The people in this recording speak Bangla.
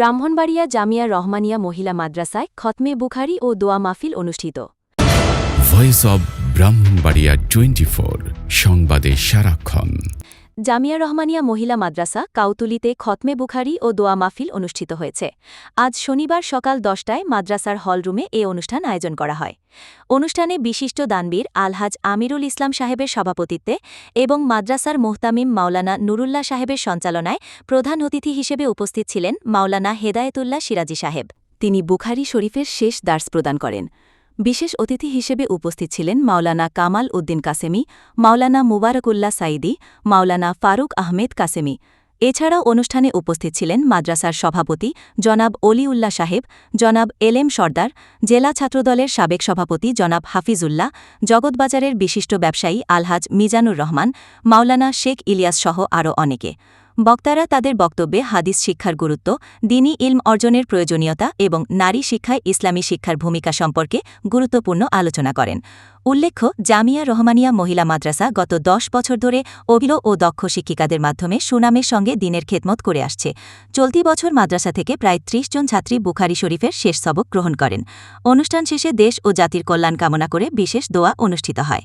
ব্রাহ্মণবাড়িয়া জামিয়া রহমানিয়া মহিলা মাদ্রাসায় খতমে বুখারি ও দোয়া মাহফিল অনুষ্ঠিত। ভয়েস অব ব্রাহ্মণবাড়িয়া টোয়েন্টি সংবাদে সারাক্ষণ। জামিয়া রহমানিয়া মহিলা মাদ্রাসা, কাউতুলিতে খতমে বুখারি ও দোয়া মাহফিল অনুষ্ঠিত হয়েছে। আজ শনিবার সকাল দশটায় মাদ্রাসার হলরুমে এ অনুষ্ঠান আয়োজন করা হয়। অনুষ্ঠানে বিশিষ্ট দানবীর আলহাজ আমিরুল ইসলাম সাহেবের সভাপতিত্বে এবং মাদ্রাসার মোহতামিম মাওলানা নুরুল্লাহ সাহেবের সঞ্চালনায় প্রধান অতিথি হিসেবে উপস্থিত ছিলেন মাওলানা হেদায়েতুল্লাহ সিরাজি সাহেব। তিনি বুখারি শরীফের শেষ দার্স প্রদান করেন। বিশেষ অতিথি হিসেবে উপস্থিত ছিলেন মাওলানা কামাল উদ্দিন কাসেমি, মাওলানা মুবারকুল্লা সাইদি মাওলানা ফারুক আহমেদ কাসেমি। এছাড়াও অনুষ্ঠানে উপস্থিত ছিলেন মাদ্রাসার সভাপতি জনাব অলিউল্লাহ সাহেব, জনাব এলএম সর্দার, জেলা ছাত্রদলের সাবেক সভাপতি জনাব হাফিজুল্লাহ, জগৎবাজারের বিশিষ্ট ব্যবসায়ী আলহাজ মিজানুর রহমান, মাওলানা শেখ ইলিয়াস সহ আরও অনেকে। বক্তারা তাদের বক্তব্যে হাদিস শিক্ষার গুরুত্ব, দিনী ইলম অর্জনের প্রয়োজনীয়তা এবং নারী শিক্ষায় ইসলামী শিক্ষার ভূমিকা সম্পর্কে গুরুত্বপূর্ণ আলোচনা করেন। উল্লেখ্য, জামিয়া রহমানিয়া মহিলা মাদ্রাসা গত দশ বছর ধরে অভিল ও দক্ষ শিক্ষিকাদের মাধ্যমে সুনামের সঙ্গে দিনের খেদমত করে আসছে। চলতি বছর মাদ্রাসা থেকে প্রায় ত্রিশ জন ছাত্রী বুখারি শরীফের শেষ সবক গ্রহণ করেন। অনুষ্ঠান শেষে দেশ ও জাতির কল্যাণ কামনা করে বিশেষ দোয়া অনুষ্ঠিত হয়।